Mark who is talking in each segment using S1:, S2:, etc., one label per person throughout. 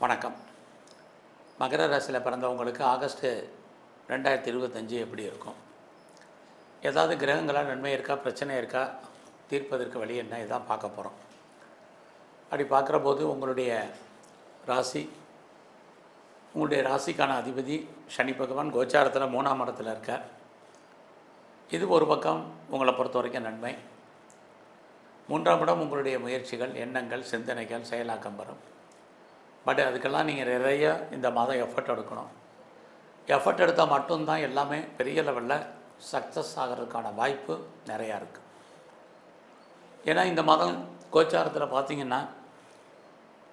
S1: வணக்கம். மகர ராசியில் பிறந்தவங்களுக்கு ஆகஸ்ட்டு ரெண்டாயிரத்தி இருபத்தஞ்சு எப்படி இருக்கும்? ஏதாவது கிரகங்களாக நன்மை இருக்கா பிரச்சனை இருக்கா தீர்ப்பதற்கு வழி என்ன? இதான் பார்க்க போகிறோம் அப்படி பார்க்குற போது உங்களுடைய ராசி உங்களுடைய ராசிக்கான அதிபதி சனி பகவான் கோச்சாரத்தில் மூணாம் இடத்துல இருக்கார். இது ஒரு பக்கம் உங்களை பொறுத்த வரைக்கும் நன்மை. மூன்றாம் இடம் உங்களுடைய முயற்சிகள் எண்ணங்கள் சிந்தனைகள் செயலாக்கம் வரும். பட் அதுக்கெல்லாம் நீங்கள் நிறைய இந்த மாதம் எஃபர்ட் எடுக்கணும். எஃபர்ட் எடுத்தால் மட்டும்தான் எல்லாமே பெரிய லெவலில் சக்ஸஸ் ஆகிறதுக்கான வாய்ப்பு நிறையா இருக்குது ஏன்னா இந்த மாதம் கோச்சாரத்தில் பார்த்தீங்கன்னா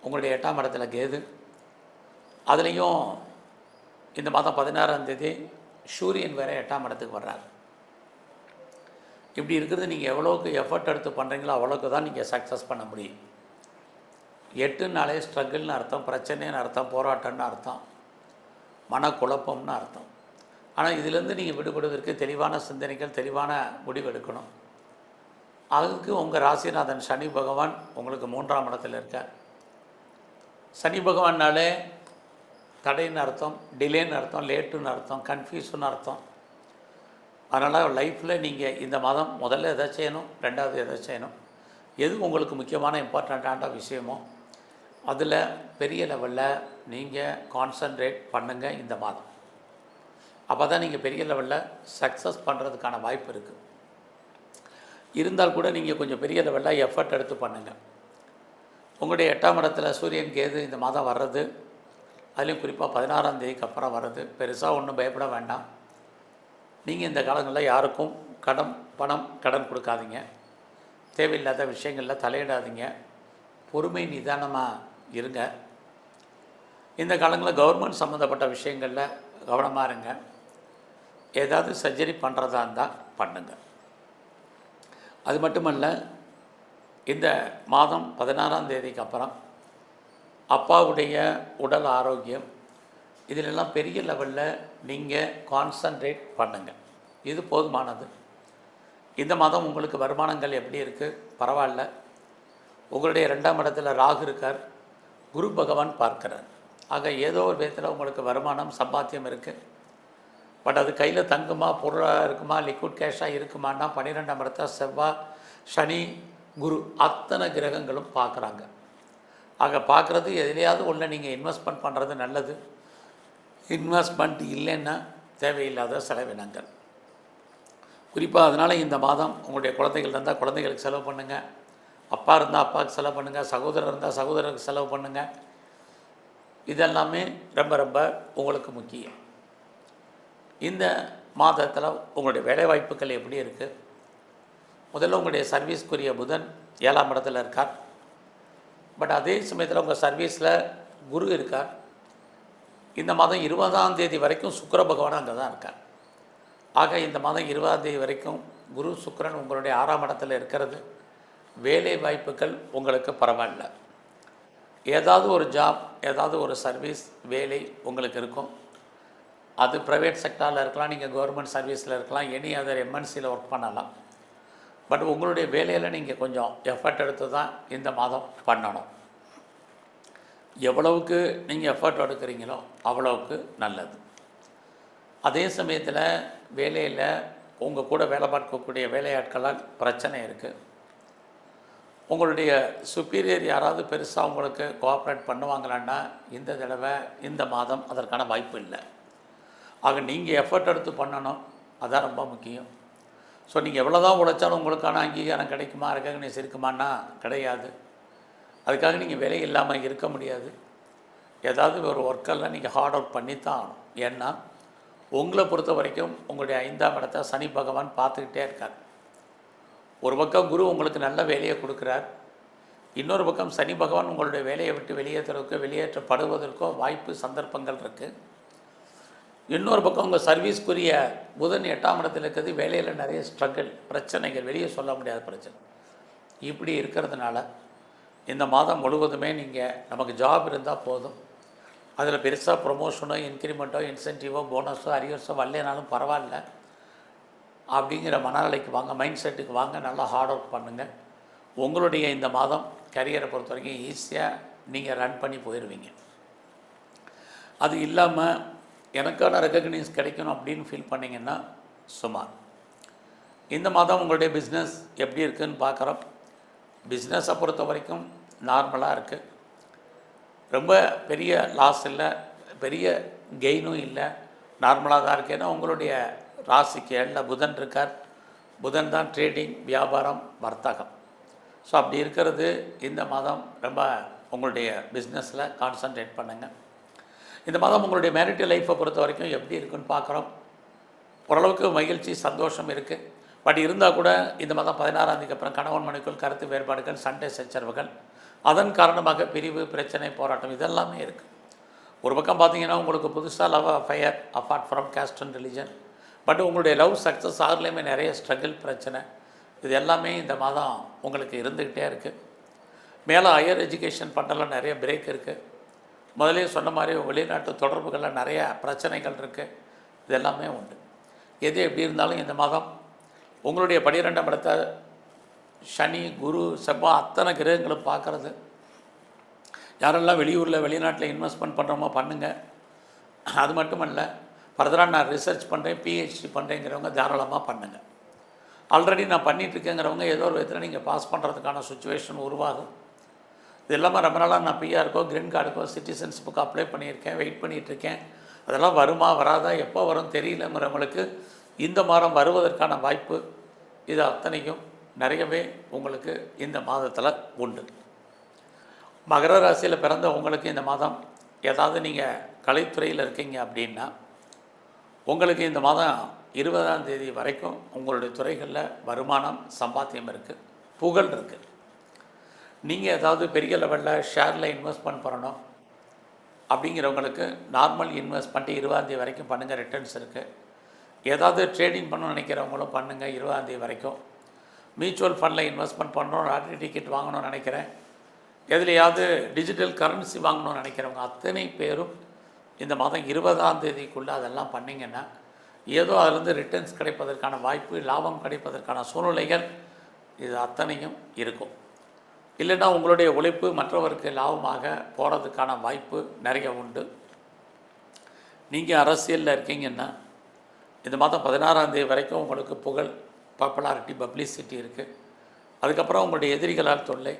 S1: உங்களுடைய எட்டாம் இடத்துல கேது. அதுலேயும் இந்த மாதம் பதினாறாம் தேதி சூரியன் வேறு எட்டாம் இடத்துக்கு வர்றார். இப்படி இருக்கிறது நீங்கள் எவ்வளோக்கு எஃபர்ட் எடுத்து பண்ணுறீங்களோ அவ்வளோக்கு தான் நீங்கள் சக்ஸஸ் பண்ண முடியும். எட்டுனாலே ஸ்ட்ரகிள்னு அர்த்தம் பிரச்சனைன்னு அர்த்தம் போராட்டம்னு அர்த்தம் மனக்குழப்பம்னு அர்த்தம். ஆனால் இதிலேருந்து நீங்கள் விடுபடுவதற்கு தெளிவான சிந்தனைகள் தெளிவான முடிவு எடுக்கணும் அதுக்கு உங்கள் ராசிநாதன் சனி பகவான் உங்களுக்கு மூன்றாம் இடத்தில் இருக்கார். சனி பகவான்னாலே தடைன்னு அர்த்தம் டிலேன்னு அர்த்தம் லேட்டுன்னு அர்த்தம் கன்ஃபியூஷன் அர்த்தம். அதனால் லைஃப்பில் நீங்கள் இந்த மாதம் முதல்ல எதை செய்யணும் ரெண்டாவது எதை செய்யணும் எது உங்களுக்கு முக்கியமான இம்பார்ட்டண்ட்டான விஷயமோ அதில் பெரிய லெவலில் நீங்கள் கான்சன்ட்ரேட் பண்ணுங்கள் இந்த மாதம். அப்போ தான் நீங்கள் பெரிய லெவலில் சக்ஸஸ் பண்ணுறதுக்கான வாய்ப்பு இருக்குது இருந்தால் கூட நீங்கள் கொஞ்சம் பெரிய லெவலில் எஃபர்ட் எடுத்து பண்ணுங்கள் உங்களுடைய எட்டாம் இடத்துல சூரியன் கேது இந்த மாதம் வர்றது அதுலேயும் குறிப்பாக பதினாறாம் தேதிக்கு அப்புறம் வர்றது. பெருசாக ஒன்றும் பயப்பட வேண்டாம். நீங்கள் இந்த காலங்களில் யாருக்கும் கடன் பணம் கடன் கொடுக்காதீங்க. தேவையில்லாத விஷயங்களில் தலையிடாதீங்க. பொறுமை நிதானமாக இருங்க. இந்த காலங்களில் கவர்மெண்ட் சம்மந்தப்பட்ட விஷயங்களில் கவனமாக இருங்க. ஏதாவது சர்ஜரி பண்ணுறதா இருந்தால் பண்ணுங்க. அது மட்டுமல்ல இந்த மாதம் பதினாறாம் தேதிக்கு அப்புறம் அப்பாவுடைய உடல் ஆரோக்கியம் இதிலெல்லாம் பெரிய லெவலில் நீங்கள் கான்சன்ட்ரேட் பண்ணுங்கள் இது போதுமானது. இந்த மாதம் உங்களுக்கு வருமானங்கள் எப்படி இருக்குது பரவாயில்ல. உங்களுடைய ரெண்டாம் இடத்துல ராகு இருக்கார். குரு பகவான் பார்க்கிறார். ஆக ஏதோ ஒரு விதத்தில் உங்களுக்கு வருமானம் சம்பாத்தியம் இருக்குது பட் அது கையில் தங்குமா பொருளாக இருக்குமா லிக்விட் கேஷாக இருக்குமான்னா பன்னிரெண்டாம் இடத்த செவ்வாய் சனி குரு அத்தனை கிரகங்களும் பார்க்குறாங்க. ஆக பார்க்குறது எதுலையாவது ஒன்று நீங்கள் இன்வெஸ்ட்மெண்ட் பண்ணுறது நல்லது. இன்வெஸ்ட்மெண்ட் இல்லைன்னா தேவையில்லாத செலவினங்கள். குறிப்பாக அதனால் இந்த மாதம் உங்களுடைய குழந்தைகள் இருந்தால் குழந்தைகளுக்கு செலவு பண்ணுங்கள் அப்பா இருந்தால் அப்பாவுக்கு செலவு பண்ணுங்கள் சகோதரர் இருந்தால் சகோதரருக்கு செலவு பண்ணுங்கள் இதெல்லாமே ரொம்ப ரொம்ப உங்களுக்கு முக்கியம். இந்த மாதத்தில் உங்களுடைய வேலைவாய்ப்புகள் எப்படி இருக்குது முதல்ல உங்களுடைய சர்வீஸ்க்குரிய புதன் ஏழாம் இடத்துல இருக்கார். பட் அதே சமயத்தில் உங்கள் சர்வீஸில் குரு இருக்கார். இந்த மாதம் இருபதாம் தேதி வரைக்கும் சுக்கிர பகவான் அங்கே தான் இருக்கார். ஆக இந்த மாதம் இருபதாம் தேதி வரைக்கும் குரு சுக்கரன் உங்களுடைய ஆறாம் இடத்துல இருக்கிறது. வேலை வாய்ப்புகள் உங்களுக்கு பரவாயில்ல. ஏதாவது ஒரு ஜாப் ஏதாவது ஒரு சர்வீஸ் வேலை உங்களுக்கு இருக்கும். அது ப்ரைவேட் செக்டாரில் இருக்கலாம் நீங்கள் கவர்மெண்ட் சர்வீஸில் இருக்கலாம் எனி அதர் எம்என்சியில் ஒர்க் பண்ணலாம். பட் உங்களுடைய வேலையில் நீங்கள் கொஞ்சம் எஃபர்ட் எடுத்து தான் இந்த மாதம் பண்ணணும். எவ்வளவுக்கு நீங்கள் எஃபர்ட் எடுக்கிறீங்களோ அவ்வளவுக்கு நல்லது. அதே சமயத்தில் வேலையில் உங்கள் கூட வேலை பார்க்கக்கூடிய வேலையாட்களால் பிரச்சனை இருக்குது உங்களுடைய சுப்பீரியர் யாராவது பெருசாக உங்களுக்கு கோஆப்ரேட் பண்ணுவாங்களான்னா இந்த தடவை இந்த மாதம் அதற்கான வாய்ப்பு இல்லை. ஆக நீங்கள் எஃபர்ட் எடுத்து பண்ணணும். அதான் ரொம்ப முக்கியம். ஸோ நீங்கள் எவ்வளோ தான் உழைச்சாலும் உங்களுக்கான அங்கீகாரம் கிடைக்குமா ரெக்கக்னைஸ் சிரிக்குமான்னா கிடையாது. அதுக்காக நீங்கள் வேலை இல்லாமல் இருக்க முடியாது. ஏதாவது ஒரு ஒர்க்கெல்லாம் நீங்கள் ஹார்ட் ஒர்க் பண்ணி தான் ஆகணும். ஏன்னா உங்களை பொறுத்த வரைக்கும் உங்களுடைய ஐந்தாம் இடத்த சனி பகவான் பார்த்துக்கிட்டே இருக்கார். ஒரு பக்கம் குரு உங்களுக்கு நல்ல வேலையை கொடுக்குறார் இன்னொரு பக்கம் சனி பகவான் உங்களுடைய வேலையை விட்டு வெளியேற்றுறதுக்கோ வெளியேற்றப்படுவதற்கோ வாய்ப்பு சந்தர்ப்பங்கள் இருக்குது இன்னொரு பக்கம் உங்கள் சர்வீஸ்க்குரிய புதன் எட்டாம் இடத்துல இருக்கிறது வேலையில் நிறைய ஸ்ட்ரகிள் பிரச்சனைகள் வெளியே சொல்ல முடியாத பிரச்சனை. இப்படி இருக்கிறதுனால இந்த மாதம் முழுவதுமே நீங்கள் நமக்கு ஜாப் இருந்தால் போதும். அதில் பெருசாக ப்ரொமோஷனோ இன்க்ரிமெண்ட்டோ இன்சென்டிவோ போனஸோ அரியர்ஸோ வரலனாலும் பரவாயில்ல. அப்படிங்கிற மனநிலைக்கு வாங்க மைண்ட் செட்டுக்கு வாங்க நல்லா ஹார்ட் ஒர்க் பண்ணுங்கள் உங்களுடைய இந்த மாதம் கரியரை பொறுத்த வரைக்கும் ஈஸியாக நீங்கள் ரன் பண்ணி போயிடுவீங்க அது இல்லாமல் எனக்கான ரெக்கக்னைஸ் கிடைக்கணும் அப்படின்னு ஃபீல் பண்ணிங்கன்னா சுமார். இந்த மாதம் உங்களுடைய பிஸ்னஸ் எப்படி இருக்குன்னு பார்க்குறோம். பிஸ்னஸை பொறுத்த வரைக்கும் நார்மலாக இருக்குது ரொம்ப பெரிய லாஸ் இல்லை பெரிய கெயினும் இல்லை. நார்மலாக தான் இருக்குது ஏன்னா உங்களுடைய ராசிக்கு ஏழில் புதன் இருக்கார். புதன் தான் ட்ரேடிங் வியாபாரம் வர்த்தகம். ஸோ அப்படி இருக்கிறது இந்த மாதம் ரொம்ப உங்களுடைய பிஸ்னஸில் கான்சன்ட்ரேட் பண்ணுங்கள் இந்த மாதம் உங்களுடைய மேரிட்டல் லைஃப்பை பொறுத்த வரைக்கும் எப்படி இருக்குன்னு பார்க்குறோம். ஓரளவுக்கு மகிழ்ச்சி சந்தோஷம் இருக்குது பட் இருந்தால் கூட இந்த மாதம் பதினாறாம் தேதிக்கு அப்புறம் கணவன் மனைக்குள் கருத்து வேறுபாடுகள் சண்டை சச்சரவுகள் அதன் காரணமாக பிரிவு பிரச்சனை போராட்டம் இதெல்லாமே இருக்குது ஒரு பக்கம் பார்த்தீங்கன்னா உங்களுக்கு புதுசாக love affair apart from caste and religion but உங்களுடைய லவ் சக்ஸஸ் ஆகலையுமே நிறைய ஸ்ட்ரகிள் பிரச்சனை. இது எல்லாமே இந்த மாதம் உங்களுக்கு இருந்துக்கிட்டே இருக்குது மேலே ஹையர் எஜுகேஷன் பண்ணலாம் நிறைய பிரேக் இருக்குது முதலே சொன்ன மாதிரி வெளிநாட்டு தொடர்புகளில் நிறைய பிரச்சனைகள் இருக்குது இது எல்லாமே உண்டு. எது எப்படி இருந்தாலும் இந்த மாதம் உங்களுடைய பனிரெண்டாம் இடத்தை சனி குரு செவ்வாய் அத்தனை கிரகங்களும் பார்க்குறது. யாரெல்லாம் வெளியூரில் வெளிநாட்டில் இன்வெஸ்ட்மெண்ட் பண்ணுறோமோ பண்ணுங்கள் அது மட்டுமல்ல ஃபர்தராக நான் ரிசர்ச் பண்ணுறேன் பிஹெச்டி பண்ணுறேங்கிறவங்க தாராளமாக பண்ணுங்கள் ஆல்ரெடி நான் பண்ணிகிட்ருக்கேங்கிறவங்க ஏதோ ஒரு விதத்தில் நீங்கள் பாஸ் பண்ணுறதுக்கான சுச்சுவேஷன் உருவாகும். இது இல்லாமல் ரொம்ப நாளாக நான் பிஆருக்கோ கிரீன் கார்டுக்கோ சிட்டிசன்ஷிப்புக்கு அப்ளை பண்ணியிருக்கேன் வெயிட் பண்ணிகிட்ருக்கேன் அதெல்லாம் வருமா வராதா எப்போ வரும் தெரியலங்கிறவங்களுக்கு இந்த மாதம் வருவதற்கான வாய்ப்பு இது அத்தனையும் நிறையவே உங்களுக்கு இந்த மாதத்தில் உண்டு. மகர ராசியில் பிறந்த உங்களுக்கு இந்த மாதம் ஏதாவது நீங்கள் கலைத்துறையில் இருக்கீங்க அப்படின்னா உங்களுக்கு இந்த மாதம் இருபதாம் தேதி வரைக்கும் உங்களுடைய துறைகளில் வருமானம் சம்பாத்தியம் இருக்குது புகழ் இருக்குது நீங்கள் ஏதாவது பெரிய லெவலில் ஷேரில் இன்வெஸ்ட்மெண்ட் பண்ணணும் அப்படிங்கிறவங்களுக்கு நார்மல் இன்வெஸ்ட்மெண்ட்டு இருபதாந்தேதி வரைக்கும் பண்ணுங்கள் ரிட்டர்ன்ஸ் இருக்குது ஏதாவது ட்ரேடிங் பண்ணணும்னு நினைக்கிறவங்களும் பண்ணுங்கள் இருபதாந்தேதி வரைக்கும். மியூச்சுவல் ஃபண்டில் இன்வெஸ்ட்மெண்ட் பண்ணணும் லாட்ரி டிக்கெட் வாங்கணும்னு நினைக்கிறேன். எதுலையாவது டிஜிட்டல் கரன்சி வாங்கணும்னு நினைக்கிறவங்க அத்தனை பேரும் இந்த மாதம் இருபதாம் தேதிக்குள்ளே அதெல்லாம் பண்ணிங்கன்னா ஏதோ அதுலேருந்து ரிட்டர்ன்ஸ் கிடைப்பதற்கான வாய்ப்பு லாபம் கிடைப்பதற்கான சூழ்நிலைகள் இது அத்தனையும் இருக்கும். இல்லைன்னா உங்களுடைய உழைப்பு மற்றவருக்கு லாபமாக போகிறதுக்கான வாய்ப்பு நிறைய உண்டு. நீங்கள் அரசியலில் இருக்கீங்கன்னா இந்த மாதம் பதினாறாம் தேதி வரைக்கும் உங்களுக்கு புகழ் பாப்புலாரிட்டி பப்ளிசிட்டி இருக்குது அதுக்கப்புறம் உங்களுடைய எதிரிகளால் தொல்லை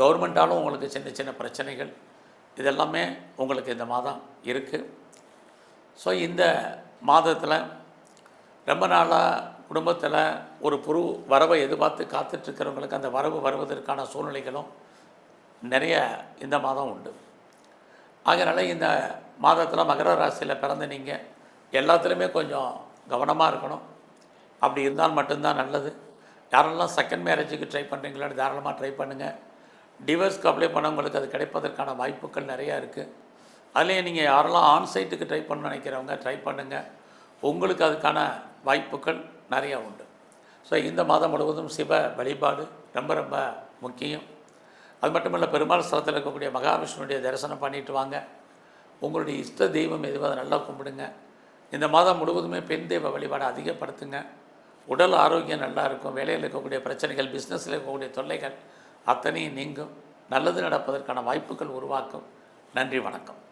S1: கவர்மெண்ட்டாலும் உங்களுக்கு சின்ன சின்ன பிரச்சனைகள் இதெல்லாமே உங்களுக்கு இந்த மாதம் இருக்குது ஸோ இந்த மாதத்தில் ரொம்ப நாளாக குடும்பத்தில் ஒரு புரு வரவை எதிர்பார்த்து காத்துட்ருக்கிறவங்களுக்கு அந்த வரவு வருவதற்கான சூழ்நிலைகளும் நிறைய இந்த மாதம் உண்டு. அதனால் இந்த மாதத்தில் மகர ராசியில் பிறந்த நீங்கள் எல்லாத்துலேயுமே கொஞ்சம் கவனமாக இருக்கணும். அப்படி இருந்தால் மட்டும்தான் நல்லது. யாரெல்லாம் செகண்ட் மேரேஜுக்கு ட்ரை பண்ணுறீங்களோ தாராளமாக ட்ரை பண்ணுங்கள் டிவர்ஸ்க்கு அப்ளை பண்ணவங்களுக்கு அது கிடைப்பதற்கான வாய்ப்புகள் நிறையா இருக்குது அதுலேயே நீங்கள் யாரெல்லாம் ஆன் சைட்டுக்கு ட்ரை பண்ண நினைக்கிறவங்க ட்ரை பண்ணுங்கள் உங்களுக்கு அதுக்கான வாய்ப்புகள் நிறையா உண்டு. ஸோ இந்த மாதம் முழுவதும் சிவ வழிபாடு ரொம்ப ரொம்ப முக்கியம். அது மட்டும் இல்லை பெருமாள் ஸ்தலத்தில் இருக்கக்கூடிய மகாவிஷ்ணுடைய தரிசனம் பண்ணிட்டு வாங்க. உங்களுடைய இஷ்ட தெய்வம் எதுவும் அதை நல்லா கும்பிடுங்க. இந்த மாதம் முழுவதுமே பெண் தெய்வ வழிபாடை அதிகப்படுத்துங்க. உடல் ஆரோக்கியம் நல்லா இருக்கும். வேலையில் இருக்கக்கூடிய பிரச்சனைகள் பிஸ்னஸில் இருக்கக்கூடிய தொல்லைகள் அத்தனையும் நீங்கும். நல்லது நடப்பதற்கான வாய்ப்புகள் உருவாக்கும். நன்றி வணக்கம்.